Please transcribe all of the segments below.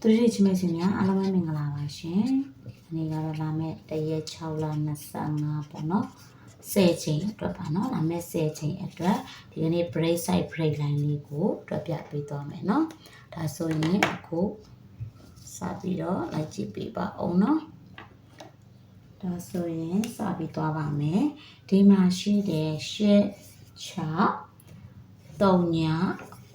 သူတို့ချင်းမစင်များအားလုံးပဲမင်္ဂလာပါရှင်။ဒီနေ့ကတော့လာမယ့်တရက်6လ25ပေါ့နော်။10ချိန်အတွက်ပါနော်။လာမယ့်10ချိန်အတွက်ဒီကနေ့ break side break line လေးကိုတွက်ပြပေးသွားမယ်နော်။ဒါဆိုရင်အခုစပြီးတော့လိုက်ကြည့်ပေးပါအောင်နော်။ဒါဆိုရင်စပြီးသွားပါမယ်။ဒီမှာရှိတယ်ရှစ်ချ3ည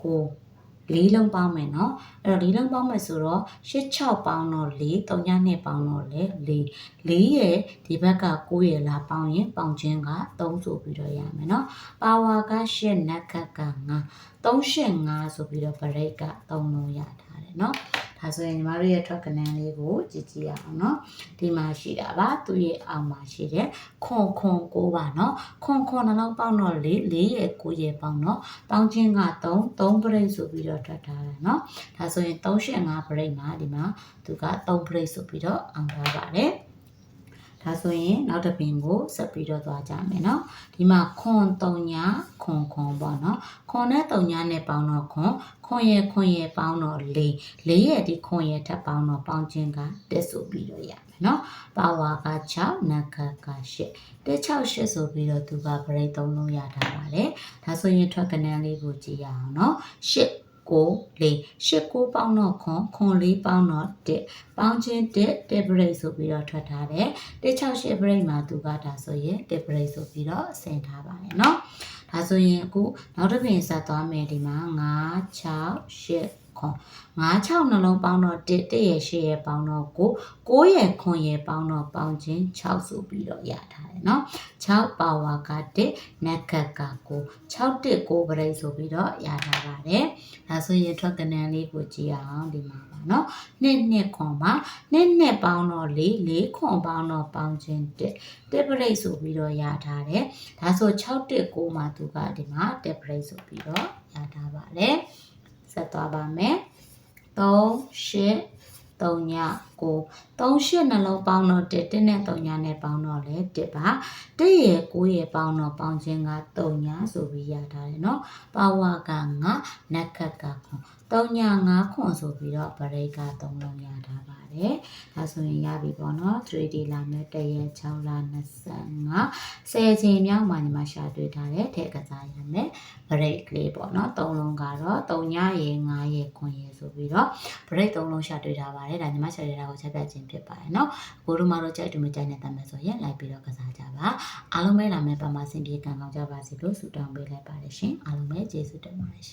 9 လေးလုံးပေါင်းမယ်နော်အဲ့တော့လေးလုံးပေါင်းမယ်ဆိုတော့၈6ပေါင်းတော့4 3ည2ပေါင်းတော့လေ4 4ရဲ့ဒီဘက်က9ရဲ့လာပေါင်းရင်ပေါင်းခြင်းက3ဆိုပြီးတော့ရမယ်နော်ပါဝါက8နက်ခက်က9 385ဆိုပြီးတော့ဗရိတ်က3လုံးရထားတယ်နော် ဒါဆိုရင်ညီမတို့ရဲ့ထွက်ကနန်းလေးကိုကြည့်ကြည့်ရအောင်နော်ဒီမှာရှိတာပါသူ့ရဲ့အောက်မှာရှိတယ်ခွန်ခွန်9ပါနော်ခွန်ခွန်နှလုံးပေါင်းတော့4 4ရဲ့9ရဲ့ပေါင်းတော့ပေါင်းခြင်းက3 3ပရိတ်ဆိုပြီးတော့ထွက်ထားတယ်နော်ဒါဆိုရင်385ပရိတ်မှာဒီမှာသူက3ပရိတ်ဆိုပြီးတော့အောင်ထားပါတယ် ဒါဆိုရင်နောက်တစ်ပင်ကိုဆက်ပြီးတော့သွားကြမယ်နော်ဒီမှာခွန်၃ညာခွန်ခွန်ပေါ့နော်ခွန်နဲ့၃ညာနဲ့ပေါင်းတော့ခွန်ခွန်ရခွန်ရပေါင်းတော့၄၄ရဒီခွန်ရထပ်ပေါင်းတော့ပေါင်းခြင်းကတက်ဆိုပြီးတော့ရမယ်နော်ပါဝါက6နခက8တက်6 8ဆိုပြီးတော့သူကပရိတ်သုံးလုံးရထားပါလေဒါဆိုရင်ထွက်ကနေလေးကိုကြည့်ရအောင်နော်8 ကိုလေးရှစ်ကိုပေါင်းတော့ခွန်ခွန်လေးပေါင်းတော့တစ်ပေါင်းချင်းတစ်တစ်ဘရိတ်ဆိုပြီးတော့ထွက်ထားတယ်တစ်6ရှစ်ဘရိတ်မှာသူကဒါဆိုရင်တစ်ဘရိတ်ဆိုပြီးတော့ဆင်ထားပါတယ်เนาะဒါဆိုရင်အခုနောက်တစ်ပင်ဆက်သွားမယ်ဒီမှာ9 6 8 8 ခွန်9 6နှလုံးပေါင်းတော့1 1ရဲ့8ရဲ့ပေါင်းတော့9 9ရဲ့ခွန်ရဲ့ပေါင်းတော့ပေါင်းချင်း6ဆိုပြီးတော့ရထားတယ်เนาะ6ပါဝါက1နက်ခက်က9 6 1 9ပရိတ်ဆိုပြီးတော့ရထားပါတယ်ဒါဆိုရင်ထွက်ကနန်းလေးကိုကြည့်အောင်ဒီမှာပါเนาะနှစ်နှစ်ခွန်ပါနှစ်နှစ်ပေါင်းတော့4 4ခွန်ပေါင်းတော့ပေါင်းချင်း1 1ပရိတ်ဆိုပြီးတော့ရထားတယ်ဒါဆို6 1 9မှာသူကဒီမှာ1ပရိတ်ဆိုပြီးတော့ရထားပါတယ်ဆက် သွားပါမယ်3 8 3ည 9 3ရှစ်နှလုံးပေါင်းတော့1 1နဲ့3ညနဲ့ပေါင်းတော့လေ1ပါ1ရဲ့9ရဲ့ပေါင်းတော့ပေါင်းခြင်းက3ညဆိုပြီးရထားတယ်เนาะပါဝါက9နက်ခက်ကခွန်3ည9ခွန်ဆိုပြီးတော့ပရိတ်က3လုံးရထားပါတယ်ဒါဆိုရင်ရပြီပေါ့เนาะ 3D လာမဲ့တရက်6လ25 10ချိန်မြောက်မှညီမရှာတွေ့ထားတဲ့ထက်ကစားရမယ်ပရိတ်ကလေးပေါ့เนาะ3လုံးကတော့3ညရေ9ရေခွန်ရေဆိုပြီးတော့ပရိတ်3လုံးရှာတွေ့ထားပါတယ်ဒါညီမရှာတွေ့တာကို ကကိုချက်ပြခြင်းဖြစ်ပါတယ်နော်။ကိုတို့မတို့ကြိုက်တူမကြိုက်နဲ့တတ်မယ်ဆိုရင်လိုက်ပြီးတော့ကစားကြပါ။အားလုံးပဲလာမယ့်ပမာစင်ပြေကံကောင်းကြပါစေလို့ဆုတောင်းပေးလိုက်ပါတယ်ရှင်။အားလုံးပဲကျေးဇူးတင်ပါတယ်ရှင်။